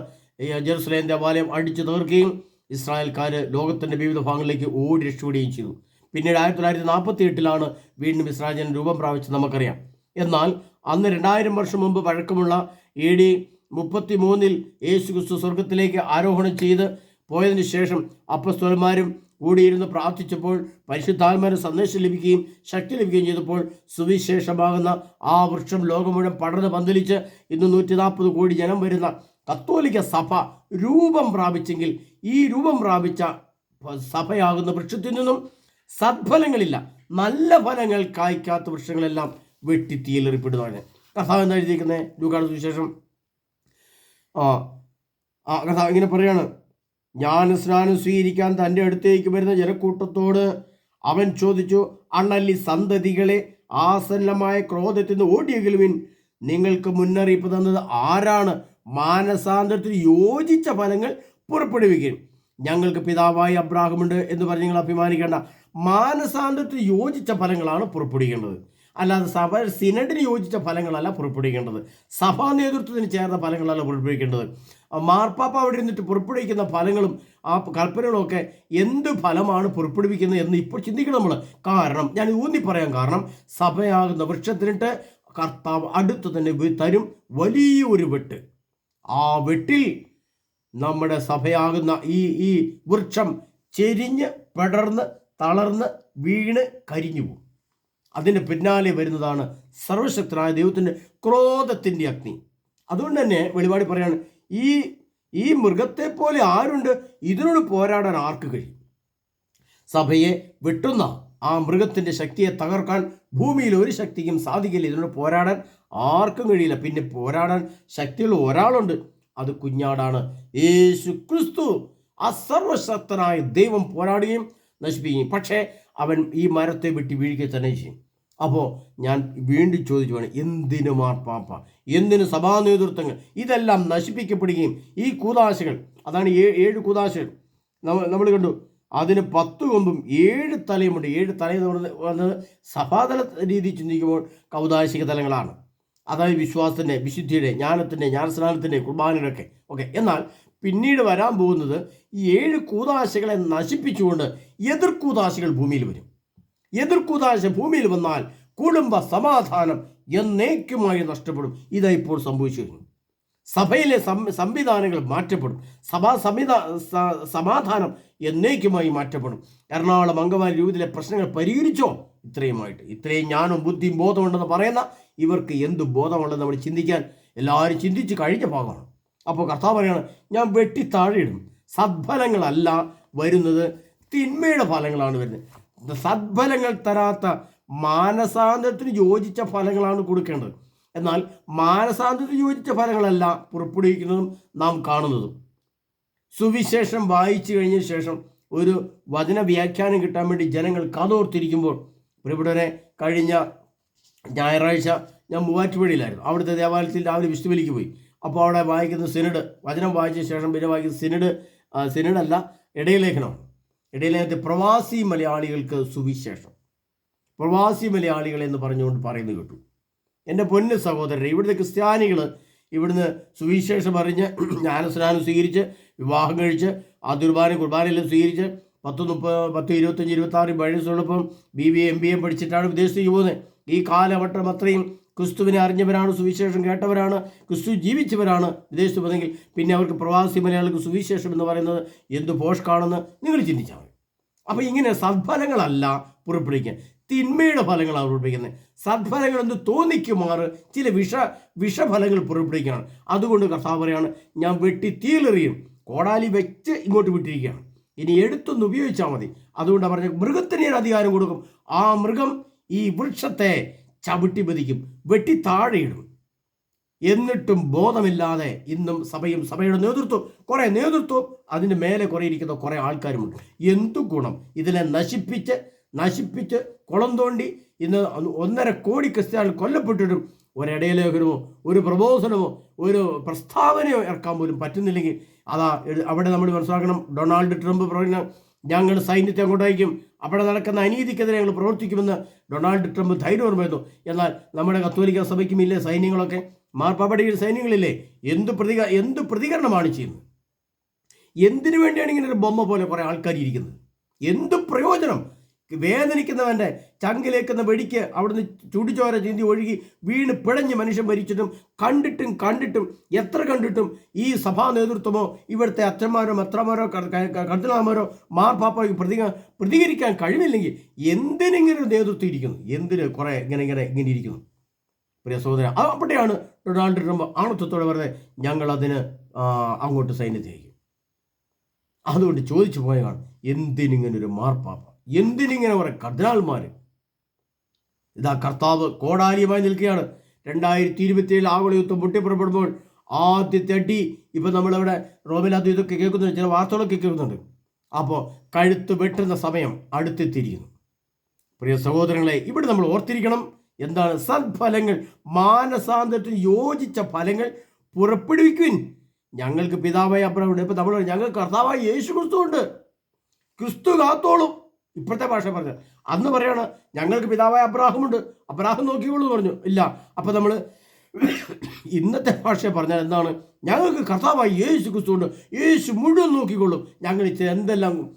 ജെറുസലേം ദേവാലയം അടിച്ചു തീർക്കുകയും ഇസ്രായേൽക്കാർ ലോകത്തിന്റെ വിവിധ ഭാഗങ്ങളിലേക്ക് ഓടി രക്ഷപ്പെടുകയും ചെയ്തു. പിന്നീട് ആയിരത്തി തൊള്ളായിരത്തി നാൽപ്പത്തി എട്ടിലാണ് വീണ്ടും ഇസ്രായേൽ രൂപം പ്രാപിച്ചത് നമുക്കറിയാം. എന്നാൽ അന്ന് രണ്ടായിരം വർഷം മുമ്പ് പഴക്കമുള്ള എ ഡി മുപ്പത്തി മൂന്നിൽ യേശു ക്രിസ്തു സ്വർഗത്തിലേക്ക് ആരോഹണം ചെയ്ത് പോയതിന് ശേഷം അപ്പസ്തോലന്മാരും കൂടിയിരുന്ന് പ്രാർത്ഥിച്ചപ്പോൾ പരിശുദ്ധാത്മാരുടെ സന്ദേശം ലഭിക്കുകയും ശക്തി ലഭിക്കുകയും ചെയ്തപ്പോൾ സുവിശേഷമാകുന്ന ആ വൃക്ഷം ലോകം മുഴുവൻ പടർന്ന് പന്തലിച്ച് ഇന്ന് നൂറ്റി നാൽപ്പത് കോടി ജനം വരുന്ന കത്തോലിക്ക സഭ രൂപം പ്രാപിച്ചെങ്കിൽ ഈ രൂപം പ്രാപിച്ച സഭയാകുന്ന വൃക്ഷത്തിൽ നിന്നും സദ്ഫലങ്ങളില്ല. നല്ല ഫലങ്ങൾ കായ്ക്കാത്ത വൃക്ഷങ്ങളെല്ലാം വെട്ടി തീയിലെറിപ്പെടുന്നതാണ് കർത്താവ് എന്താ എഴുതിയിരിക്കുന്നത് ലൂക്കാട് സുവിശേഷം. ആ ആ ഇങ്ങനെ പറയാണ്. ഞാൻ സ്നാനം സ്വീകരിക്കാൻ തന്റെ അടുത്തേക്ക് വരുന്ന ജനക്കൂട്ടത്തോട് അവൻ ചോദിച്ചു അണ്ണല്ലി സന്തതികളെ ആസന്നമായ ക്രോധത്തിൽ നിന്ന് ഓടിയെങ്കിലും നിങ്ങൾക്ക് മുന്നറിയിപ്പ് തന്നത് ആരാണ്? മാനസാന്തരത്തിന് യോജിച്ച ഫലങ്ങൾ പുറപ്പെടുവിക്കും. ഞങ്ങൾക്ക് പിതാവായി അബ്രാഹമുണ്ട് എന്ന് പറഞ്ഞ് നിങ്ങൾ അഭിമാനിക്കേണ്ട. മാനസാന്തരത്തിന് യോജിച്ച ഫലങ്ങളാണ് പുറപ്പെടുവിക്കേണ്ടത്. അല്ലാതെ സഭ സിനഡിന് യോജിച്ച ഫലങ്ങളല്ല പുറപ്പെടുവിക്കേണ്ടത്. സഭാ നേതൃത്വത്തിന് ചേർന്ന ഫലങ്ങളല്ല പുറപ്പെടുവിക്കേണ്ടത്. മാർപ്പാപ്പ അവിടെ ഇരുന്നിട്ട് പുറപ്പെടുവിക്കുന്ന ഫലങ്ങളും ആ കൽപ്പനകളൊക്കെ എന്ത് ഫലമാണ് പുറപ്പെടുവിക്കുന്നത് എന്ന് ഇപ്പോൾ ചിന്തിക്കണം നമ്മൾ. കാരണം ഞാൻ ഊന്നി പറയാൻ കാരണം സഭയാകുന്ന വൃക്ഷത്തിനിട്ട് കർത്താവ് അടുത്ത് തന്നെ തരും വലിയൊരു വെട്ട്. ആ വെട്ടിൽ നമ്മുടെ സഭയാകുന്ന ഈ ഈ വൃക്ഷം ചെരിഞ്ഞ് പടർന്ന് തളർന്ന് വീണ് കരിഞ്ഞു പോകും അതിന് പിന്നാലെ വരുന്നതാണ് സർവശക്തനായ ദൈവത്തിന്റെ ക്രോധത്തിന്റെ അഗ്നി. അതുകൊണ്ട് തന്നെ വെളിപാടി പറയാണ് ഈ ഈ മൃഗത്തെ പോലെ ആരുണ്ട്? ഇതിനോട് പോരാടാൻ ആർക്ക് കഴിയും? സഭയെ വെട്ടുന്ന ആ മൃഗത്തിന്റെ ശക്തിയെ തകർക്കാൻ ഭൂമിയിൽ ഒരു ശക്തിക്കും സാധിക്കില്ല. ഇതിനോട് പോരാടാൻ ആർക്കും കഴിയില്ല. പിന്നെ പോരാടാൻ ശക്തിയുള്ള ഒരാളുണ്ട്. അത് കുഞ്ഞാടാണ്. യേശു ക്രിസ്തു അസർവശക്തനായ ദൈവം പോരാടുകയും നശിപ്പിക്കുകയും. പക്ഷേ അവൻ ഈ മരത്തെ വിട്ട് വീഴുക തന്നെ ചെയ്യും. അപ്പോൾ ഞാൻ വീണ്ടും ചോദിച്ചു വേണം എന്തിനു മാർപ്പാപ്പ എന്തിനു സഭാ നേതൃത്വങ്ങൾ? ഇതെല്ലാം നശിപ്പിക്കപ്പെടുകയും ഈ കൂതാശകൾ അതാണ് ഏഴ് കൂതാശകൾ. നമ്മൾ കണ്ടു അതിന് പത്ത് കൊമ്പും ഏഴ് തലയുമുണ്ട്. ഏഴ് തലയെന്ന് പറഞ്ഞത് സഭാതല രീതി ചിന്തിക്കുമ്പോൾ കൗതാശിക തലങ്ങളാണ്. അതായത് വിശ്വാസത്തിന്റെ വിശുദ്ധിയുടെ ജ്ഞാനത്തിന്റെ ജ്ഞാനസ്നാനത്തിന്റെ കുർബാനയുടെയൊക്കെ ഓക്കെ എന്നാൽ പിന്നീട് വരാൻ പോകുന്നത് ഈ ഏഴ് കൂതാശകളെ നശിപ്പിച്ചുകൊണ്ട് എതിർ എതിർക്കൂതാശകൾ ഭൂമിയിൽ വരും. എതിർ എതിർക്കൂതാശ ഭൂമിയിൽ വന്നാൽ കുടുംബ സമാധാനം എന്നേക്കുമായി നഷ്ടപ്പെടും. ഇതാ ഇപ്പോൾ സംഭവിച്ചു കഴിഞ്ഞു സഭയിലെ സംവിധാനങ്ങൾ മാറ്റപ്പെടും. സഭാ സംവിധാ സ- സമാധാനം എന്നേക്കുമായി മാറ്റപ്പെടും. എറണാകുളം അങ്കമാലി രൂപത്തിലെ പ്രശ്നങ്ങൾ പരിഹരിച്ചോ? ഇത്രയുമായിട്ട്. ഇത്രയും ഞാനും ബുദ്ധിയും ബോധമുണ്ടെന്ന് പറയുന്ന ഇവർക്ക് എന്ത് ബോധമുണ്ടെന്ന് നമ്മൾ ചിന്തിക്കാൻ എല്ലാവരും ചിന്തിച്ച് കഴിഞ്ഞ ഭാഗമാണ്. അപ്പോൾ കർത്താവ് പറയാണ് ഞാൻ വെട്ടി താഴെയിടും. സദ്ഫലങ്ങളല്ല വരുന്നത് തിന്മയുടെ ഫലങ്ങളാണ് വരുന്നത്. സദ്ഫലങ്ങൾ തരാത്ത മാനസാന്തരത്തിന് യോജിച്ച ഫലങ്ങളാണ് കൊടുക്കേണ്ടത്. എന്നാൽ മാനസാന്തരത്തിന് യോജിച്ച ഫലങ്ങളല്ല പുറപ്പെടുവിക്കുന്നതും നാം കാണുന്നതും. സുവിശേഷം വായിച്ചു കഴിഞ്ഞ ശേഷം ഒരു വചന വ്യാഖ്യാനം കിട്ടാൻ വേണ്ടി ജനങ്ങൾ കാതോർത്തിരിക്കുമ്പോൾ പ്രിയപ്പെട്ടവരെ കഴിഞ്ഞ ഞായറാഴ്ച ഞാൻ മൂവാറ്റുപുഴയിലായിരുന്നു അവിടുത്തെ ദേവാലയത്തിൽ രാവിലെ വിശുബലിക്ക് പോയി. അപ്പോൾ അവിടെ വായിക്കുന്ന സിനഡ് വചനം വായിച്ച ശേഷം പിന്നെ വായിക്കുന്ന സിനഡ് സിനഡല്ല ഇടയലേഖനമാണ് ഇടയലേഖനത്തെ പ്രവാസി മലയാളികൾക്ക് സുവിശേഷം. പ്രവാസി മലയാളികൾ എന്ന് പറഞ്ഞുകൊണ്ട് പറയുന്നു കേട്ടു. എന്റെ പൊന്ന് സഹോദരൻ ഇവിടുത്തെ ക്രിസ്ത്യാനികൾ ഇവിടുന്ന് സുവിശേഷം അറിഞ്ഞ് ജ്ഞാനസ്നാനം സ്വീകരിച്ച് വിവാഹം കഴിച്ച് ആ ദുർബാന കുർബാനയെല്ലാം സ്വീകരിച്ച് പത്ത് മുപ്പത് പത്ത് ഇരുപത്തഞ്ച് ഇരുപത്താറ് വയസ്സുള്ളപ്പം B B M B A പഠിച്ചിട്ടാണ് വിദേശത്തേക്ക് പോകുന്നത്. ഈ കാലഘട്ടം അത്രയും ക്രിസ്തുവിനെ അറിഞ്ഞവരാണ് സുവിശേഷം കേട്ടവരാണ് ക്രിസ്തു ജീവിച്ചവരാണ് വിദേശത്ത് പോകുന്നെങ്കിൽ പിന്നെ അവർക്ക് പ്രവാസി മലയാളികൾക്ക് സുവിശേഷം എന്ന് പറയുന്നത് എന്ത് പോഷ്കാണെന്ന് നിങ്ങൾ ചിന്തിച്ചാൽ മതി. അപ്പോൾ ഇങ്ങനെ സദ്ഫലങ്ങളല്ല പുറപ്പെടുവിക്കുക തിന്മയുടെ ഫലങ്ങളാണ് പുറപ്പെടുവിക്കുന്നത്. സദ്ഫലങ്ങൾ എന്ന് തോന്നിക്കുമാറ്? ചില വിഷ വിഷഫലങ്ങൾ പുറപ്പെടുവിക്കുകയാണ് അതുകൊണ്ട് കർത്താവ് പറയാണ് ഞാൻ വെട്ടി തീലെറിയും. കോടാലി വെച്ച് ഇങ്ങോട്ട് വിട്ടിരിക്കുകയാണ്. ഇനി എടുത്തൊന്ന് ഉപയോഗിച്ചാൽ മതി. അതുകൊണ്ട് പറഞ്ഞ മൃഗത്തിന് ഞാൻ അധികാരം കൊടുക്കും. ആ മൃഗം ഈ വൃക്ഷത്തെ ചവിട്ടി പതിക്കും വെട്ടി താഴെയിടും എന്നിട്ടും ബോധമില്ലാതെ ഇന്നും സഭയും സഭയുടെ നേതൃത്വം കുറേ നേതൃത്വം അതിന്റെ മേലെ കുറേ ഇരിക്കുന്ന കുറേ ആൾക്കാരുമുണ്ട്. എന്തു ഗുണം? ഇതിനെ നശിപ്പിച്ച് നശിപ്പിച്ച് കുളം തോണ്ടി ഇന്ന് ഒന്നര കോടി ക്രിസ്ത്യാനികൾ കൊല്ലപ്പെട്ടിട്ടും ഒരിടയലേഖനമോ ഒരു പ്രബോധനമോ ഒരു പ്രസ്താവനയോ ഇറക്കാൻ പോലും പറ്റുന്നില്ലെങ്കിൽ അതാ അവിടെ നമ്മൾ മനസ്സിലാക്കണം ഡൊണാൾഡ് ട്രംപ് പറഞ്ഞ ഞങ്ങൾ സൈന്യത്തെ അങ്ങോട്ട് അയക്കും അവിടെ നടക്കുന്ന അനീതിക്കെതിരെ ഞങ്ങൾ പ്രവർത്തിക്കുമെന്ന് ഡൊണാൾഡ് ട്രംപ് ധൈര്യം പറയുന്നു എന്നാൽ നമ്മുടെ കത്തോലിക്ക സഭയ്ക്കും ഇല്ലേ സൈന്യങ്ങളൊക്കെ? മാർപ്പാപ്പടിയിൽ സൈന്യങ്ങളില്ലേ? എന്ത് പ്രതിക എന്ത് പ്രതികരണമാണ് ചെയ്യുന്നത്? എന്തിനു വേണ്ടിയാണ് ഇങ്ങനെ ഒരു ബൊമ്മ പോലെ കുറേ ആൾക്കാർ ഇരിക്കുന്നത്? എന്ത് പ്രയോജനം? വേദനിക്കുന്നവന്റെ ചങ്കിലേക്കുന്ന വെടിക്ക് അവിടുന്ന് ചുടിച്ചോര ചിന്തി ഒഴുകി വീണ് പിഴഞ്ഞ് മനുഷ്യൻ മരിച്ചിട്ടും കണ്ടിട്ടും കണ്ടിട്ടും എത്ര കണ്ടിട്ടും ഈ സഭാ നേതൃത്വമോ ഇവിടുത്തെ അച്ഛന്മാരോ അത്രമാരോ കർദിനാമാരോ മാർപ്പാപ്പോ പ്രതിക പ്രതികരിക്കാൻ കഴിവില്ലെങ്കിൽ എന്തിനിങ്ങനെ ഒരു നേതൃത്വം ഇരിക്കുന്നു? എന്തിന് കുറേ ഇങ്ങനെ ഇങ്ങനെ ഇങ്ങനെ ഇരിക്കുന്നു? പ്രിയ സഹോദരൻ അവിടെയാണ് ഡൊണാൾഡ് ട്രംപ് ആണത്വത്തോടെ പറഞ്ഞത് ഞങ്ങളതിന് അങ്ങോട്ട് സൈന്യത്തെ അതുകൊണ്ട് ചോദിച്ചു പോയതാണ് എന്തിനിങ്ങനൊരു മാർപ്പാപ്പ? എന്തിനിങ്ങനെ കുറെ കർദിനാൾമാർ ഇതാ കർത്താവ് കോടാലിയുമായി നിൽക്കുകയാണ്. രണ്ടായിരത്തി ഇരുപത്തിയേഴ് ആഗോള യുദ്ധം പൊട്ടിപ്പുറപ്പെടുമ്പോൾ ആദ്യത്തെ അടി ഇപ്പം നമ്മളിവിടെ റോമിലാത്ത ഇതൊക്കെ കേൾക്കുന്നുണ്ട്. ചില വാർത്തകളൊക്കെ കേൾക്കുന്നുണ്ട്. അപ്പോൾ കഴുത്ത് വെട്ടുന്ന സമയം അടുത്തെത്തിയിരിക്കുന്നു. പ്രിയ സഹോദരങ്ങളെ ഇവിടെ നമ്മൾ ഓർത്തിരിക്കണം എന്താണ്? സദ്ഫലങ്ങൾ മാനസാന്തരത്തിന് യോജിച്ച ഫലങ്ങൾ പുറപ്പെടുവിക്കുവിൻ. ഞങ്ങൾക്ക് പിതാവായ അബ്രഹമുണ്ട് ഇപ്പം നമ്മൾ ഞങ്ങൾക്ക് കർത്താവായ യേശു ക്രിസ്തു ഉണ്ട്. ക്രിസ്തു കാത്തോളും. ഇപ്പോഴത്തെ ഭാഷ പറഞ്ഞത്. അന്ന് പറയാണ് ഞങ്ങൾക്ക് പിതാവായ അബ്രാഹമുണ്ട്. അബ്രാഹം നോക്കിക്കോളൂ പറഞ്ഞു. ഇല്ല. അപ്പം നമ്മൾ ഇന്നത്തെ ഭാഷ പറഞ്ഞാൽ എന്താണ്? ഞങ്ങൾക്ക് കർത്താവായി യേശു ക്രിസ്തുണ്ട് യേശു മുഴുവൻ നോക്കിക്കൊള്ളും ഞങ്ങൾ എന്തെല്ലാം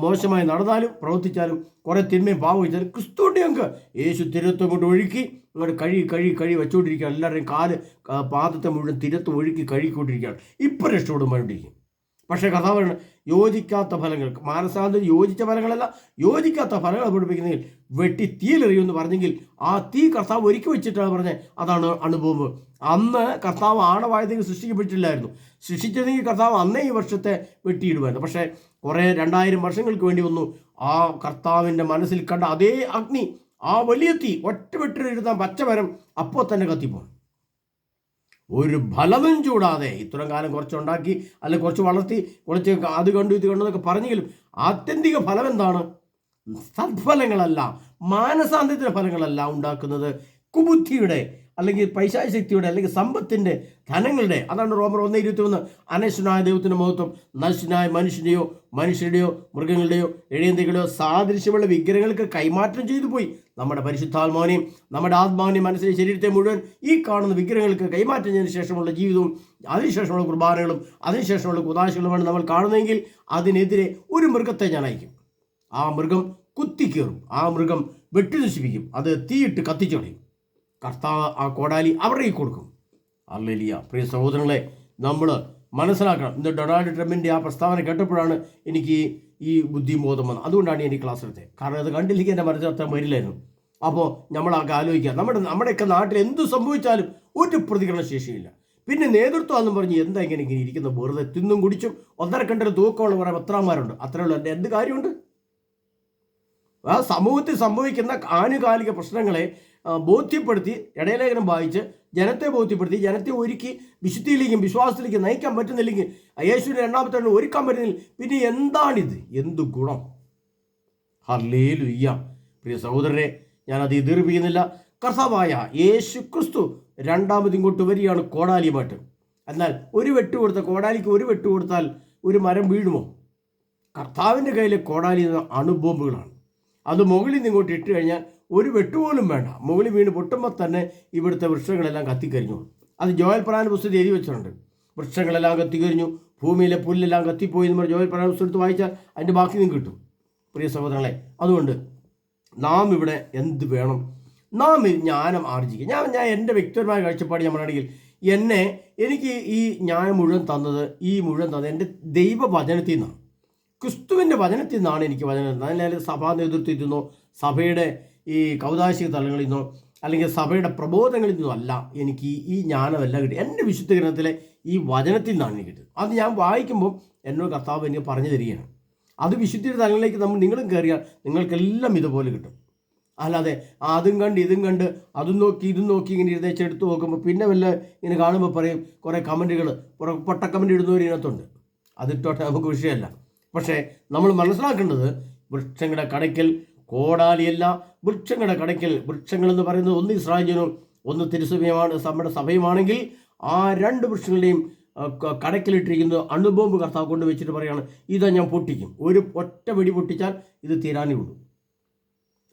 മോശമായി നടന്നാലും പ്രവർത്തിച്ചാലും കുറേ തിന്മയും പാവം വെച്ചാലും ക്രിസ്തുവിന്റെ ഞങ്ങൾക്ക്. യേശു തിരത്വം കൊണ്ട് ഒഴുക്കി ഇങ്ങോട്ട് കഴി കഴി കഴി വെച്ചുകൊണ്ടിരിക്കുകയാണ് എല്ലാവരുടെയും കാൽ പാദത്തെ മുഴുവൻ തിരത്ത് ഒഴുക്കി കഴുകിക്കൊണ്ടിരിക്കുകയാണ്. ഇപ്പം രക്ഷപ്പെടും പക്ഷേ പറയുന്നത് യോജിക്കാത്ത ഫലങ്ങൾ. മാനസാന്തരം യോജിച്ച ഫലങ്ങളല്ല യോജിക്കാത്ത ഫലങ്ങൾ പഠിപ്പിക്കുന്നെങ്കിൽ വെട്ടി തീയിലെറിയുമെന്ന് പറഞ്ഞെങ്കിൽ ആ തീ കർത്താവ് ഒരുക്കി വെച്ചിട്ടാണ് പറഞ്ഞത്. അതാണ് അണുബോംബ് അന്ന് കർത്താവ് ആണവായുധങ്ങൾ സൃഷ്ടിക്കപ്പെട്ടില്ലായിരുന്നു സൃഷ്ടിച്ചതെങ്കിൽ കർത്താവ് അന്നേ ഈ വർഷത്തെ വെട്ടിയിടുമായിരുന്നു. പക്ഷേ കുറേ രണ്ടായിരം വർഷങ്ങൾക്ക് വേണ്ടി വന്നു. ആ കർത്താവിന്റെ മനസ്സിൽ കണ്ട അതേ അഗ്നി ആ വലിയ തീ ഒറ്റ വെട്ടിയിരുന്ന പച്ചമരം അപ്പോൾ തന്നെ കത്തിപ്പോകും ഒരു ഫലവും ചൂടാതെ. ഇത്രയും കാലം കുറച്ചുണ്ടാക്കി അല്ലെ കുറച്ച് വളർത്തി കുറച്ച് അത് കണ്ടു ഇത് കണ്ടു എന്നൊക്കെ പറഞ്ഞെങ്കിലും ആത്യന്തിക ഫലം എന്താണ് സത്ഫലങ്ങളല്ല മാനസാന്തരത്തിന്റെ ഫലങ്ങളല്ല ഉണ്ടാക്കുന്നത്. കുബുദ്ധിയുടെ അല്ലെങ്കിൽ പൈശാശക്തിയുടെ അല്ലെങ്കിൽ സമ്പത്തിന്റെ ധനങ്ങളുടെ അതാണ് റോമർ ഒന്ന് ഇരുപത്തി ഒന്ന് അനശ്വനായ ദൈവത്തിന്റെ മഹത്വം നശ്വനായ മനുഷ്യന്റെയോ മനുഷ്യരുടെയോ മൃഗങ്ങളുടെയോ എഴുതികളുടെയോ സാദൃശ്യമുള്ള വിഗ്രഹങ്ങൾക്ക് കൈമാറ്റം ചെയ്തു പോയി. നമ്മുടെ പരിശുദ്ധാത്മാവിനെയും നമ്മുടെ ആത്മാവിനെയും മനസ്സിലെ ശരീരത്തെ മുഴുവൻ ഈ കാണുന്ന വിഗ്രഹങ്ങൾക്ക് കൈമാറ്റം ചെയ്തതിനു ശേഷമുള്ള ജീവിതവും അതിനുശേഷമുള്ള കുർബാനകളും അതിനുശേഷമുള്ള കുതാശകളുമാണ് നമ്മൾ കാണുന്നതെങ്കിൽ അതിനെതിരെ ഒരു മൃഗത്തെ ഞാൻ അയക്കും. ആ മൃഗം കുത്തിക്കീറും. ആ മൃഗം വെട്ടി നശിപ്പിക്കും അത് തീയിട്ട് കത്തിച്ചൊളിയും കർത്താവ് ആ കോടാലി അവരുടെ കൊടുക്കും. അല്ലലിയ പ്രിയ സഹോദരങ്ങളെ നമ്മൾ മനസ്സിലാക്കണം. ഇന്ന് ഡൊണാൾഡ് ട്രംപിന്റെ ആ പ്രസ്താവന കേട്ടപ്പോഴാണ് എനിക്ക് ഈ ബുദ്ധിബോധം വന്നത്. അതുകൊണ്ടാണ് എനിക്ക് ക്ലാസ് എടുത്തത്. കാരണം അത് കണ്ടില്ലെങ്കിൽ എന്റെ മനസ്സിൽ അത്ര വരില്ലായിരുന്നു അപ്പോൾ നമ്മളൊക്കെ ആലോചിക്കുക നമ്മുടെ നമ്മുടെയൊക്കെ നാട്ടിൽ എന്ത് സംഭവിച്ചാലും ഒരു പ്രതികരണ ശേഷിയില്ല. പിന്നെ നേതൃത്വം എന്ന് പറഞ്ഞ് എന്താ ഇങ്ങനെ ഇങ്ങനെ ഇരിക്കുന്ന വെറുതെ തിന്നും കുടിച്ചും ഒന്നര കണ്ടൊരു തൂക്കമുള്ള കുറേ പത്രാന്മാരുണ്ട്. അത്രയുള്ള എന്റെ എന്ത് കാര്യമുണ്ട്? സമൂഹത്തിൽ സംഭവിക്കുന്ന ആനുകാലിക പ്രശ്നങ്ങളെ ബോധ്യപ്പെടുത്തി ഇടയലേഖനം വായിച്ച് ജനത്തെ ബോധ്യപ്പെടുത്തി ജനത്തെ ഒരുക്കി വിശുദ്ധിയിലേക്കും വിശ്വാസത്തിലേക്കും നയിക്കാൻ പറ്റുന്നില്ലെങ്കിൽ യേശുവിന്റെ രണ്ടാമത്തെ ഒരുക്കാൻ പറ്റുന്നില്ല. പിന്നെ എന്താണിത്? എന്ത് ഗുണം? ഹർലേ ലുയ്യ പ്രിയ സഹോദരരെ ഞാനത് എതിർപ്പിക്കുന്നില്ല. കർത്താവായ യേശു ക്രിസ്തു രണ്ടാമത് ഇങ്ങോട്ട് വരികയാണ് കോടാലിയുമായിട്ട് എന്നാൽ ഒരു വെട്ട് കൊടുത്ത കോടാലിക്ക് ഒരു വെട്ട് കൊടുത്താൽ ഒരു മരം വീഴുമോ? കർത്താവിന്റെ കയ്യിലെ കോടാലി എന്ന അണുബോംബുകളാണ്. അത് മുകളിൽ നിന്ന് ഇങ്ങോട്ട് ഇട്ട് കഴിഞ്ഞാൽ ഒരു വെട്ടുപോലും വേണ്ട. മുകളിൽ വീണ് പൊട്ടുമ്പോൾ തന്നെ ഇവിടുത്തെ വൃക്ഷങ്ങളെല്ലാം കത്തിക്കരിഞ്ഞു. അത് ജോയൽ പ്രാൻ പുസ്തകത്തിൽ എഴുതി വെച്ചിട്ടുണ്ട്. വൃക്ഷങ്ങളെല്ലാം കത്തിക്കരിഞ്ഞു. ഭൂമിയിലെ പുല്ലെല്ലാം കത്തിപ്പോയി എന്ന് പറഞ്ഞ് ജോയൽ പ്രാൻ പുസ്തകം എടുത്ത് വായിച്ചാൽ അതിന്റെ ബാക്കി നിങ്ങൾക്ക് കിട്ടും. പ്രിയ സഹോദരങ്ങളെ അതുകൊണ്ട് നാം ഇവിടെ എന്ത് വേണം? നാം ജ്ഞാനം ആർജിക്കുക. ഞാൻ ഞാൻ എന്റെ വ്യക്തിപരമായ കാഴ്ചപ്പാട് ഞാൻ പറയുകയാണെങ്കിൽ എന്നെ എനിക്ക് ഈ ജ്ഞാനം മുഴുവൻ തന്നത് ഈ മുഴുവൻ തന്നത് എന്റെ ദൈവവചനത്തിൽ നിന്നാണ്. ക്രിസ്തുവിന്റെ വചനത്തിൽ നിന്നാണ് എനിക്ക് വചനം അല്ലെങ്കിൽ സഭാ നേതൃത്വത്തിൽ നിന്നോ സഭയുടെ ഈ കൗതാശിക തലങ്ങളിൽ നിന്നോ അല്ലെങ്കിൽ സഭയുടെ പ്രബോധങ്ങളിൽ നിന്നോ അല്ല എനിക്ക് ഈ- ജ്ഞാനമല്ല കിട്ടി. എന്റെ വിശുദ്ധ ഗ്രന്ഥത്തിലെ ഈ വചനത്തിൽ നിന്നാണ് എനിക്ക് കിട്ടുന്നത് അത് ഞാൻ വായിക്കുമ്പോൾ എന്നോട് കർത്താവ് എനിക്ക് പറഞ്ഞു തരികയാണ്. അത് വിശുദ്ധിയുടെ തലങ്ങളിലേക്ക് നമ്മൾ നിങ്ങളും കയറിയാൽ നിങ്ങൾക്കെല്ലാം ഇതുപോലെ കിട്ടും. അല്ലാതെ അതും കണ്ട് ഇതും കണ്ട് അതും നോക്കി ഇതും നോക്കി ഇങ്ങനെ ഇരുന്നേച്ച് എടുത്ത് നോക്കുമ്പോൾ പിന്നെ വല്ല ഇങ്ങനെ കാണുമ്പോൾ പറയും കുറേ കമന്റുകൾ പൊട്ട കമന്റ് ഇടുന്നവർ ഇതിനകത്തുണ്ട്. അതിട്ടോട്ടെ നമുക്ക് വിഷയമല്ല. പക്ഷേ നമ്മൾ മനസ്സിലാക്കേണ്ടത് വൃക്ഷങ്ങളുടെ കടയ്ക്കൽ കോടാലിയല്ല വൃക്ഷങ്ങളുടെ കടയ്ക്കൽ. വൃക്ഷങ്ങൾ എന്ന് പറയുന്നത് ഒന്ന് ഇസ്രായേലിനും ഒന്ന് തിരുസഭയുമാണ് നമ്മുടെ സഭയുമാണെങ്കിൽ ആ രണ്ട് വൃക്ഷങ്ങളുടെയും കടക്കിലിട്ടിരിക്കുന്നത് അണുബോംബ് കർത്താവ് കൊണ്ട് വെച്ചിട്ട് പറയുകയാണ് ഇതാ ഞാൻ പൊട്ടിക്കും. ഒരു ഒറ്റ വെടി പൊട്ടിച്ചാൽ ഇത് തീരാനേ ഉള്ളൂ.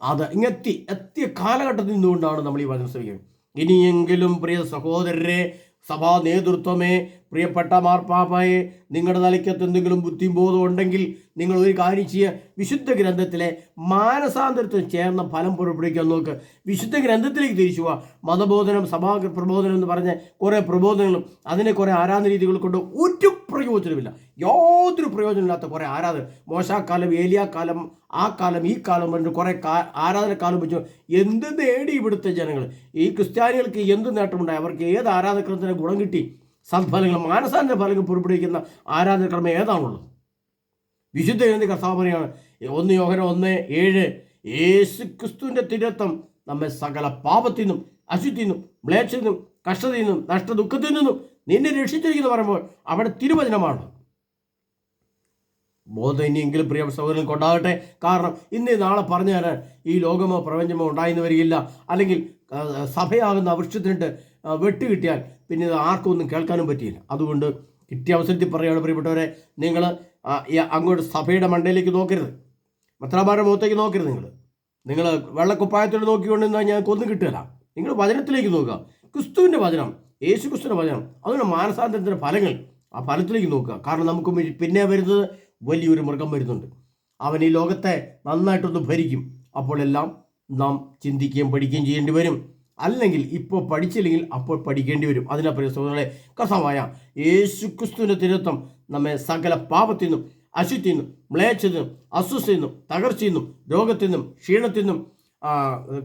അത് ഇങ്ങെത്തി എത്തിയ കാലഘട്ടത്തിൽ നിന്നുകൊണ്ടാണ് നമ്മൾ ഈ വചനം ശ്രമിക്കുന്നത്. ഇനിയെങ്കിലും പ്രിയ സഹോദരരെ സഭാ നേതൃത്വമേ പ്രിയപ്പെട്ട മാർപ്പാപ്പയെ നിങ്ങളുടെ തലയ്ക്കത്ത് എന്തെങ്കിലും ബുദ്ധിയും ബോധം ഉണ്ടെങ്കിൽ നിങ്ങൾ ഒരു കാര്യം ചെയ്യുക വിശുദ്ധ ഗ്രന്ഥത്തിലെ മാനസാന്തരത്തിന് ചേർന്ന ഫലം പുറപ്പെടുവിക്കാൻ നോക്ക്. വിശുദ്ധ ഗ്രന്ഥത്തിലേക്ക് തിരിച്ചു പോവുക മതബോധനം സഭാ പ്രബോധനം എന്ന് പറഞ്ഞ കുറേ പ്രബോധനങ്ങളും അതിനെ കുറേ ആരാധന രീതികൾ കൊണ്ട് ഒരു പ്രയോജനമില്ല യാതൊരു പ്രയോജനമില്ലാത്ത കുറേ ആരാധന. മോശാക്കാലം ഏലിയാക്കാലം ആ കാലം ഈ കാലം പറഞ്ഞ് കുറേ കാ ആരാധനക്കാലം വെച്ചു എന്ത് നേടി ഇവിടുത്തെ ജനങ്ങൾ ഈ ക്രിസ്ത്യാനികൾക്ക് എന്ത് നേട്ടമുണ്ടായി? അവർക്ക് ഏത് ആരാധനക്രമത്തിന് ഗുണം കിട്ടി? സത്ഫലങ്ങൾ മാനസാന്തര ഫലങ്ങൾ പുറപ്പെടുവിക്കുന്ന ആരാധനക്രമം ഏതാണുള്ളത്? വിശുദ്ധ എഴുതി കർത്താവ് പറയാണ് ഒന്ന് യോഹന ഒന്ന് ഏഴ് യേശു ക്രിസ്തുവിന്റെ തിരത്വം നമ്മെ സകല പാപത്തിൽ നിന്നും അശുദ്ധിയിൽ നിന്നും മ്ലേച്ഛത്തിൽ നിന്നും കഷ്ടതയിൽ നിന്നും നഷ്ടദുഃഖത്തിൽ നിന്നും നിന്നെ രക്ഷിച്ചിരിക്കുന്നു പറയുമ്പോൾ അവിടെ തിരുവചനമാണ്. ബോധം ഇനിയെങ്കിലും പ്രിയ സഹോദരൻ കൊണ്ടാകട്ടെ. കാരണം ഇന്ന് നാളെ പറഞ്ഞു തരാൻ ഈ ലോകമോ പ്രപഞ്ചമോ ഉണ്ടായിരുന്നു വരികയില്ല അല്ലെങ്കിൽ സഭയാകുന്ന വൃക്ഷത്തിനിട്ട് വെട്ട് കിട്ടിയാൽ പിന്നെ ഇത് ആർക്കും ഒന്നും കേൾക്കാനും പറ്റിയില്ല. അതുകൊണ്ട് കിട്ടിയ അവസരത്തിൽ പറയുകയാണ് പ്രിയപ്പെട്ടവരെ നിങ്ങൾ അങ്ങോട്ട് സഭയുടെ മണ്ടയിലേക്ക് നോക്കരുത്. മത്രാഭാരുടെ മുഖത്തേക്ക് നോക്കരുത് നിങ്ങൾ. നിങ്ങൾ വെള്ളക്കുപ്പായത്തോട് നോക്കിക്കൊണ്ട് ഞങ്ങൾക്ക് കൊന്നു കിട്ടുകയില്ല. നിങ്ങൾ വചനത്തിലേക്ക് നോക്കുക. ക്രിസ്തുവിന്റെ വചനം യേശു ക്രിസ്തുവിന്റെ വചനം അതുകൊണ്ട് മാനസാന്തരത്തിന്റെ ഫലങ്ങൾ ആ ഫലത്തിലേക്ക് നോക്കുക. കാരണം നമുക്ക് പിന്നെ വരുന്നത് വലിയൊരു മൃഗം വരുന്നുണ്ട്. അവൻ ഈ ലോകത്തെ നന്നായിട്ടൊന്ന് ഭരിക്കും. അപ്പോഴെല്ലാം നാം ചിന്തിക്കുകയും പഠിക്കുകയും ചെയ്യേണ്ടി വരും. അല്ലെങ്കിൽ ഇപ്പോൾ പഠിച്ചില്ലെങ്കിൽ അപ്പോൾ പഠിക്കേണ്ടി വരും. അതിനപ്പുറം സുഹൃത്തുക്കളെ സഹോദരങ്ങളെ കഥമായ യേശു ക്രിസ്തുവിന്റെ തിരുത്തം നമ്മെ സകല പാപത്തിൽ നിന്നും അശുദ്ധിയിൽ നിന്നും മ്ലേച്ഛത്തിൽ നിന്നും അസ്വസ്ഥയിൽ നിന്നും തകർച്ചയിൽ നിന്നും രോഗത്തിൽ നിന്നും ക്ഷീണത്തിൽ നിന്നും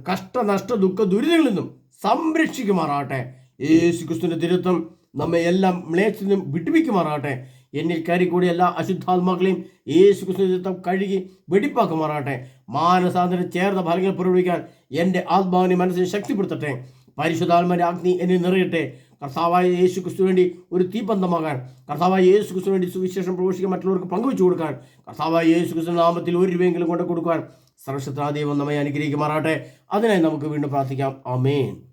കഷ്ടനഷ്ട കഷ്ട നഷ്ട ദുഃഖ ദുരിതങ്ങളിൽ നിന്നും സംരക്ഷിക്കുമാറാകട്ടെ. യേശു ക്രിസ്തുവിന്റെ തിരുത്തം നമ്മെ എല്ലാം മ്ലേച്ഛത്തിൽ നിന്നും വിട്ടുവിക്കുമാറാകട്ടെ എന്നിൽ കയറി കൂടിയ എല്ലാ അശുദ്ധാത്മാക്കളെയും യേശു ചിത്തം കഴുകി വെടിപ്പാക്കുമാറാകട്ടെ. മാനസാന്തരം ചേർന്ന ഫലങ്ങൾ പുറപ്പെടുവിക്കാൻ എന്റെ ആത്മാവിനെ മനസ്സിൽ ശക്തിപ്പെടുത്തട്ടെ. പരിശുദ്ധാത്മാന്റെ അഗ്നി എന്നെ നിറയട്ടെ. കർത്താവായ യേശു ക്രിസ്തു വേണ്ടി ഒരു തീപന്തമാകാൻ കർത്താവായ യേശു ക്രിസ്തു വേണ്ടി സുവിശേഷം പ്രവേശിക്കാൻ മറ്റുള്ളവർക്ക് പങ്കുവെച്ചു കൊടുക്കാൻ കർത്താവായ യേശു ക്രിസ്തു നാമത്തിൽ ഒരു രൂപയെങ്കിലും കൊണ്ട് കൊടുക്കാൻ സർവശത്രാദേവം നമ്മെ അനുഗ്രഹിക്കുമാറാട്ടെ അതിനായി നമുക്ക് വീണ്ടും പ്രാർത്ഥിക്കാം. ആമേൻ.